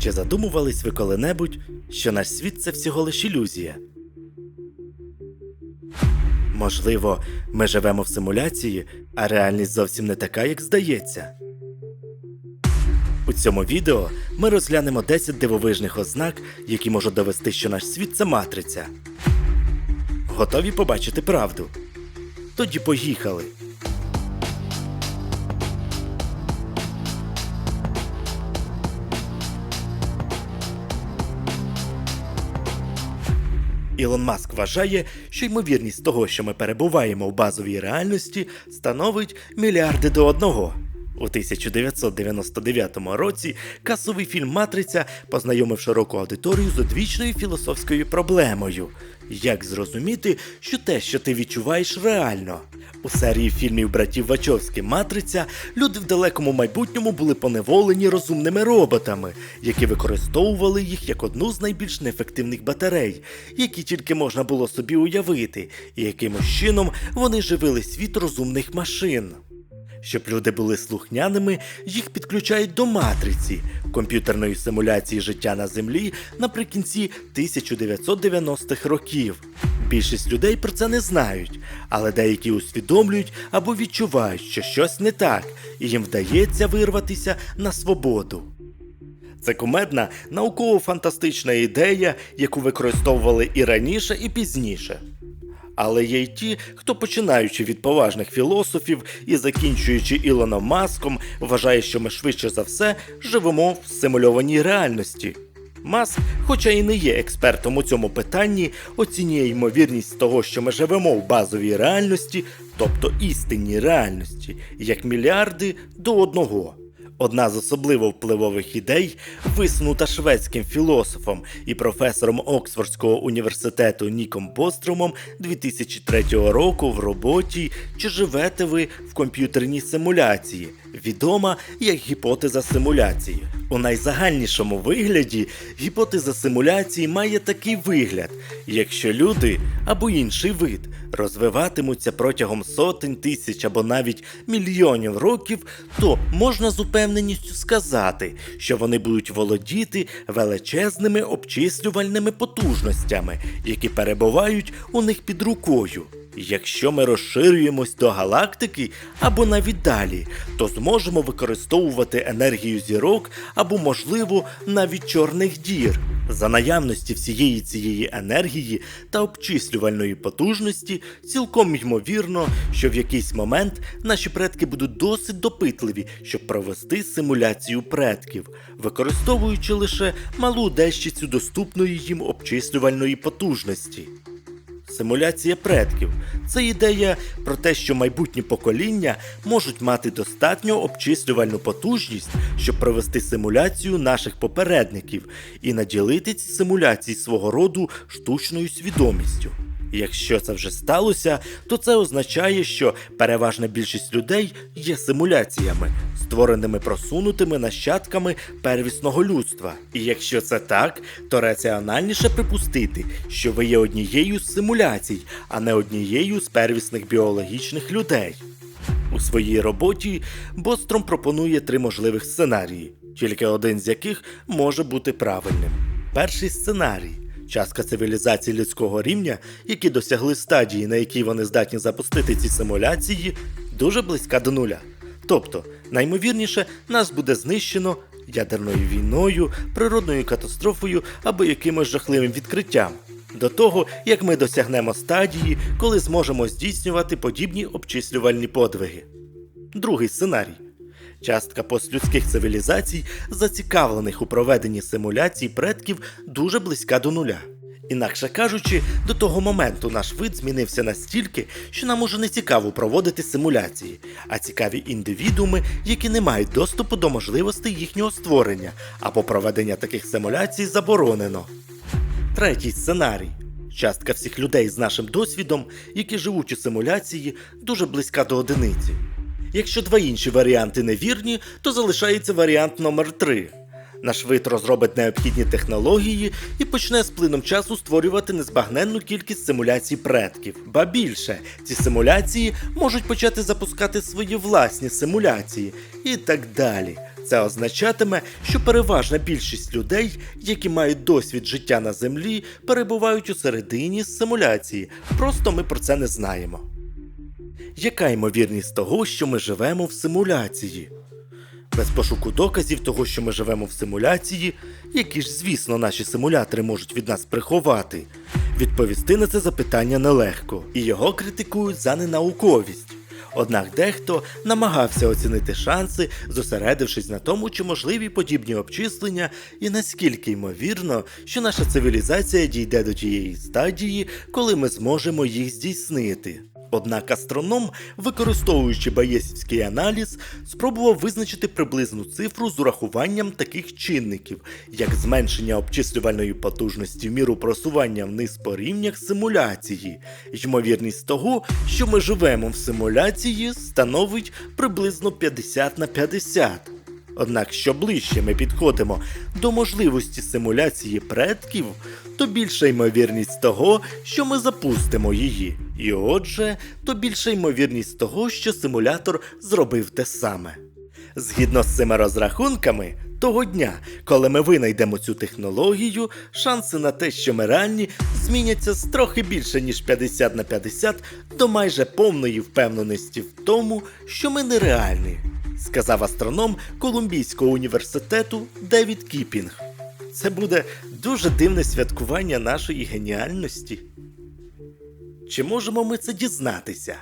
Чи задумувались ви коли-небудь, що наш світ це всього лиш ілюзія? Можливо, ми живемо в симуляції, а реальність зовсім не така, як здається. У цьому відео ми розглянемо 10 дивовижних ознак, які можуть довести, що наш світ це матриця. Готові побачити правду? Тоді поїхали. Ілон Маск вважає, що ймовірність того, що ми перебуваємо в базовій реальності, становить мільярди до одного. У 1999 році касовий фільм Матриця познайомив широку аудиторію з одвічною філософською проблемою. Як зрозуміти, що те, що ти відчуваєш, реально? У серії фільмів братів Вачовські Матриця люди в далекому майбутньому були поневолені розумними роботами, які використовували їх як одну з найбільш неефективних батарей, які тільки можна було собі уявити, і якимось чином вони живили світ розумних машин. Щоб люди були слухняними, їх підключають до матриці комп'ютерної симуляції життя на землі наприкінці 1990-х років. Більшість людей про це не знають, але деякі усвідомлюють або відчувають, що щось не так, і їм вдається вирватися на свободу. Це кумедна науково-фантастична ідея, яку використовували і раніше, і пізніше. Але є й ті, хто починаючи від поважних філософів і закінчуючи Ілоном Маском, вважає, що ми швидше за все живемо в симульованій реальності. Маск, хоча і не є експертом у цьому питанні, оцінює ймовірність того, що ми живемо в базовій реальності, тобто істинній реальності, як мільярди до одного. Одна з особливо впливових ідей, висунута шведським філософом і професором Оксфордського університету Ніком Бострумом 2003 року в роботі Чи живете ви в комп'ютерній симуляції, відома як гіпотеза симуляції. У найзагальнішому вигляді гіпотеза симуляції має такий вигляд: якщо люди або інший вид розвиватимуться протягом сотень тисяч або навіть мільйонів років, то можна з упевненістю сказати, що вони будуть володіти величезними обчислювальними потужностями, які перебувають у них під рукою. Якщо ми розширюємось до галактики або навіть далі, то зможемо використовувати енергію зірок або, можливо, навіть чорних дір. За наявності всієї цієї енергії та обчислювальної потужності, цілком ймовірно, що в якийсь момент наші предки будуть досить допитливі, щоб провести симуляцію предків, використовуючи лише малу дещицю доступної їм обчислювальної потужності. Симуляція предків це ідея про те, що майбутні покоління можуть мати достатньо обчислювальну потужність, щоб провести симуляцію наших попередників і наділити ці симуляції свого роду штучною свідомістю. Якщо це вже сталося, то це означає, що переважна більшість людей є симуляціями, створеними просунутими нащадками первісного людства. І якщо це так, то раціональніше припустити, що ви є однією з симуляцій, а не однією з первісних біологічних людей. У своїй роботі Бостром пропонує три можливих сценарії, тільки один з яких може бути правильним. Перший сценарій. Частка цивілізацій людського рівня, які досягли стадії, на якій вони здатні запустити ці симуляції, дуже близька до нуля. Тобто, наймовірніше, нас буде знищено ядерною війною, природною катастрофою або якимось жахливим відкриттям. До того, як ми досягнемо стадії, коли зможемо здійснювати подібні обчислювальні подвиги. Другий сценарій. Частка постлюдських цивілізацій, зацікавлених у проведенні симуляцій предків, дуже близька до нуля. Інакше кажучи, до того моменту наш вид змінився настільки, що нам уже не цікаво проводити симуляції, а цікаві індивідууми, які не мають доступу до можливостей їхнього створення, або проведення таких симуляцій заборонено. Третій сценарій. Частка всіх людей з нашим досвідом, які живуть у симуляції, дуже близька до одиниці. Якщо два інші варіанти невірні, то залишається варіант номер 3 Наш вид розробить необхідні технології і почне з плином часу створювати незбагненну кількість симуляцій предків. Ба більше, ці симуляції можуть почати запускати свої власні симуляції і так далі. Це означатиме, що переважна більшість людей, які мають досвід життя на землі, перебувають у середині симуляції. Просто ми про це не знаємо. Яка ймовірність того, що ми живемо в симуляції? Без пошуку доказів того, що ми живемо в симуляції, які ж, звісно, наші симулятори можуть від нас приховати, відповісти на це запитання нелегко, і його критикують за ненауковість. Однак дехто намагався оцінити шанси, зосередившись на тому, чи можливі подібні обчислення, і наскільки ймовірно, що наша цивілізація дійде до тієї стадії, коли ми зможемо їх здійснити. Однак астроном, використовуючи Баєсівський аналіз, спробував визначити приблизну цифру з урахуванням таких чинників, як зменшення обчислювальної потужності в міру просування вниз по рівнях симуляції. Ймовірність того, що ми живемо в симуляції, становить приблизно 50 на 50. Однак, що ближче ми підходимо до можливості симуляції предків, то більша ймовірність того, що ми запустимо її. І отже, то більша ймовірність того, що симулятор зробив те саме. Згідно з цими розрахунками, того дня, коли ми винайдемо цю технологію, шанси на те, що ми реальні, зміняться з трохи більше ніж 50 на 50 до майже повної впевненості в тому, що ми нереальні, сказав астроном Колумбійського університету Девід Кіпінг. Це буде дуже дивне святкування нашої геніальності. Чи можемо ми це дізнатися?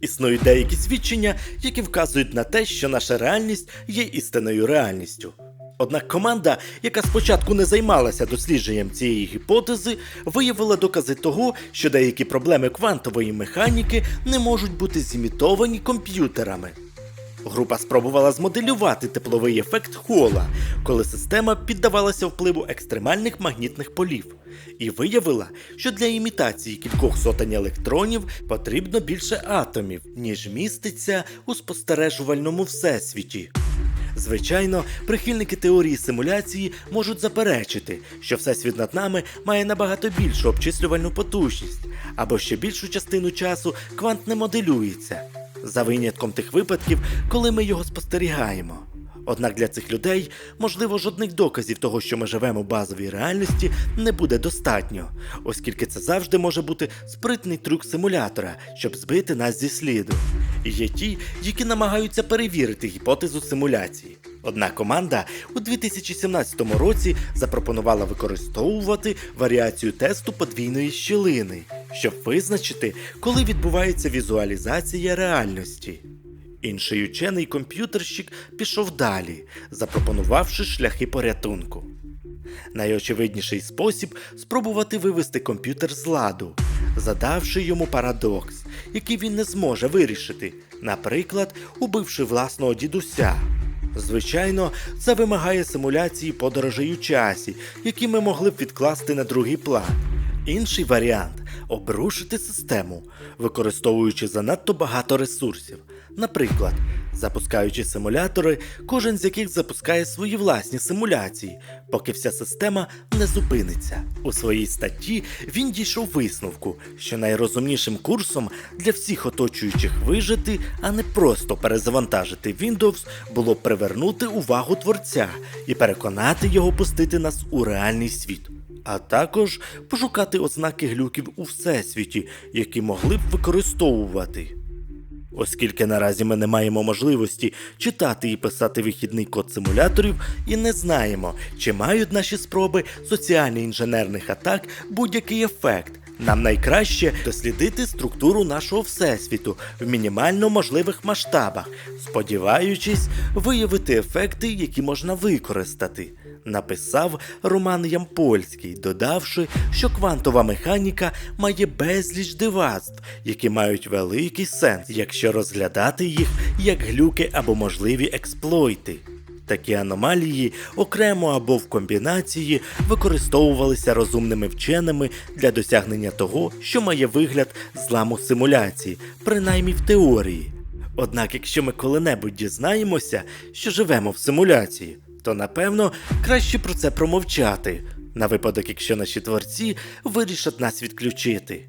Існують деякі свідчення, які вказують на те, що наша реальність є істинною реальністю. Однак команда, яка спочатку не займалася дослідженням цієї гіпотези, виявила докази того, що деякі проблеми квантової механіки не можуть бути зімітовані комп'ютерами. Група спробувала змоделювати тепловий ефект Хола, коли система піддавалася впливу екстремальних магнітних полів, і виявила, що для імітації кількох сотень електронів потрібно більше атомів, ніж міститься у спостережувальному всесвіті. Звичайно, прихильники теорії симуляції можуть заперечити, що всесвіт над нами має набагато більшу обчислювальну потужність, або ще більшу частину часу квант не моделюється, за винятком тих випадків, коли ми його спостерігаємо. Однак для цих людей, можливо, жодних доказів того, що ми живемо в базовій реальності, не буде достатньо, оскільки це завжди може бути спритний трюк симулятора, щоб збити нас зі сліду. І є ті, які намагаються перевірити гіпотезу симуляції. Одна команда у 2017 році запропонувала використовувати варіацію тесту подвійної щілини, щоб визначити, коли відбувається візуалізація реальності. Інший учений комп'ютерщик пішов далі, запропонувавши шляхи порятунку. Найочевидніший спосіб спробувати вивести комп'ютер з ладу, задавши йому парадокс, який він не зможе вирішити, наприклад, убивши власного дідуся. Звичайно, це вимагає симуляції подорожей у часі, які ми могли б відкласти на другий план. Інший варіант обрушити систему, використовуючи занадто багато ресурсів. Наприклад, запускаючи симулятори, кожен з яких запускає свої власні симуляції, поки вся система не зупиниться. У своїй статті він дійшов висновку, що найрозумнішим курсом для всіх оточуючих вижити, а не просто перезавантажити Windows, було привернути увагу творця і переконати його пустити нас у реальний світ. А також пошукати ознаки глюків у всесвіті, які могли б використовувати. Оскільки наразі ми не маємо можливості читати і писати вихідний код симуляторів і не знаємо, чи мають наші спроби соціально-інженерних атак будь-який ефект. Нам найкраще дослідити структуру нашого всесвіту в мінімально можливих масштабах, сподіваючись виявити ефекти, які можна використати. Написав Роман Ямпольський, додавши, що квантова механіка має безліч дивацтв, які мають великий сенс, якщо розглядати їх як глюки або можливі експлойти. Такі аномалії окремо або в комбінації використовувалися розумними вченими для досягнення того, що має вигляд зламу симуляції, принаймні в теорії. Однак, якщо ми коли-небудь дізнаємося, що живемо в симуляції, то напевно краще про це промовчати, на випадок, якщо наші творці вирішать нас відключити.